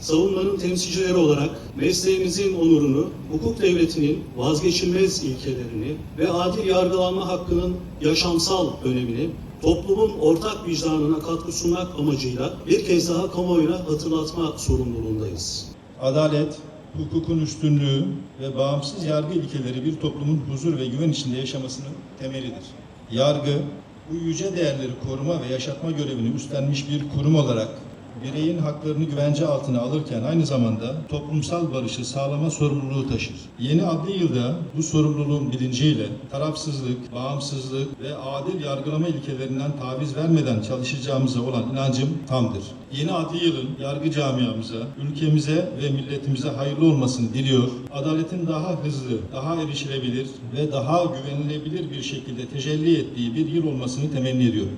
savunmanın temsilcileri olarak mesleğimizin onurunu, hukuk devletinin vazgeçilmez ilkelerini ve adil yargılanma hakkının yaşamsal önemini toplumun ortak vicdanına katkı sunmak amacıyla bir kez daha kamuoyuna hatırlatma sorumluluğundayız. Adalet, hukukun üstünlüğü ve bağımsız yargı ilkeleri bir toplumun huzur ve güven içinde yaşamasının temelidir. Yargı, bu yüce değerleri koruma ve yaşatma görevini üstlenmiş bir kurum olarak bireyin haklarını güvence altına alırken aynı zamanda toplumsal barışı sağlama sorumluluğu taşır. Yeni adli yılda bu sorumluluğun bilinciyle tarafsızlık, bağımsızlık ve adil yargılama ilkelerinden taviz vermeden çalışacağımıza olan inancım tamdır. Yeni adli yılın yargı camiamıza, ülkemize ve milletimize hayırlı olmasını diliyor. Adaletin daha hızlı, daha erişilebilir ve daha güvenilebilir bir şekilde tecelli ettiği bir yıl olmasını temenni ediyorum.